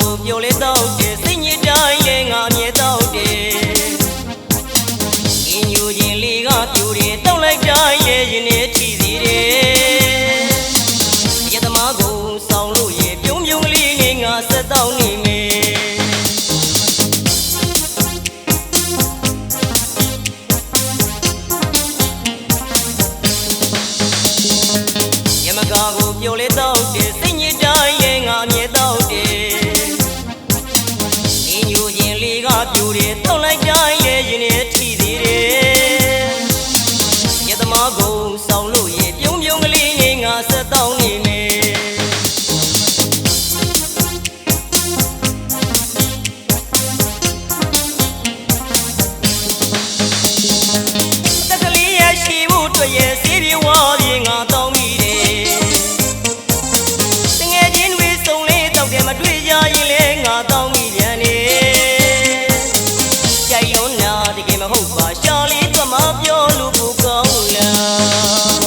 ကိုပြိုလေးတော့တယ်စိတ်ညစ်တိုင်းလည်းငါမြဲတော့တယ်အင်းယူခြင်းလေးကပြိုတယ်တောက်လိုက်တိုင်းလည်းရင်နဲ့ထီစီတယ်ရသမားကိုဆောင်လို့ရပြုံးပြုံးလေးနဲ့ငါဆက်တော့နေမယ်ရမကားကိုပြိုလေးတော့တယ် ပြူတယ်တောက်လိုက်တိုင်းလဲရင်နဲ့ထီသေးတယ်ယသမားကိုဆောင်းလို့ရေပြုံးပြုံးကလေးငယ်ငါဆက်တောင်းနေ ကယ်မဟုတ်ပါရှာလေးကမပြောလို့ကိုကောင်းလား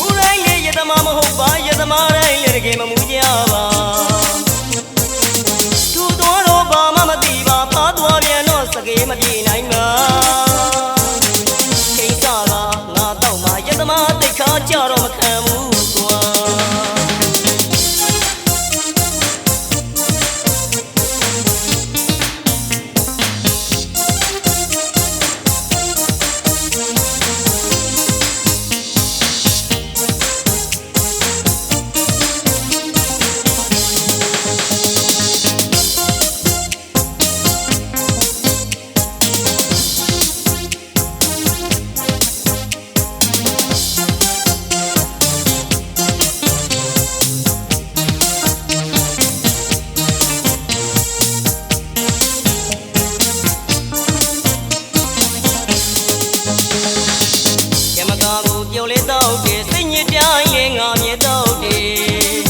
ဦးတိုင်းလေရသမားမဟုတ်ပါရသမားတိုင်းလေတကယ်မမူကြပါ ကာကိုပြုံးလဲတော့တယ်စိတ်ညစ်တိုင်းလဲငါမြဲတော့တယ်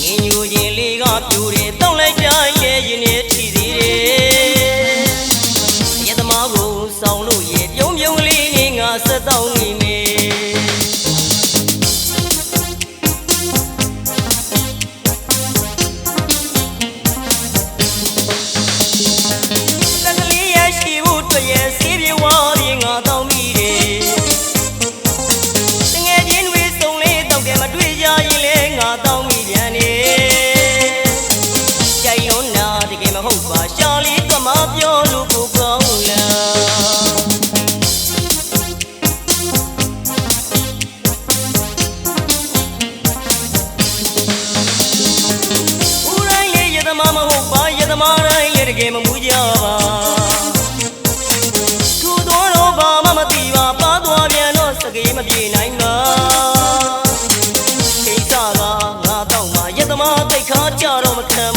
ငင်းညူရင်လေးကပြူတယ်တောက်လိုက်တိုင်းလဲရင်နဲ့ထီသေးတယ်ရသမားကိုဆောင်းလို့ရေပြုံးပြုံးကလေးနဲ့ငါဆက်တောင်းနေမယ်တက်ကလေးရရှိဖို့တွေ့ရဲ့စီး မားတိုင်းလေတကယ်မမူကြပါသူတော်တော့ဘာမှမသိပါပါသွားပြန်တော့စကေးမပြေနိုင်ပါခိစ္စကငါတော့မှရသမားတိတ်ခါကြတော့မခံ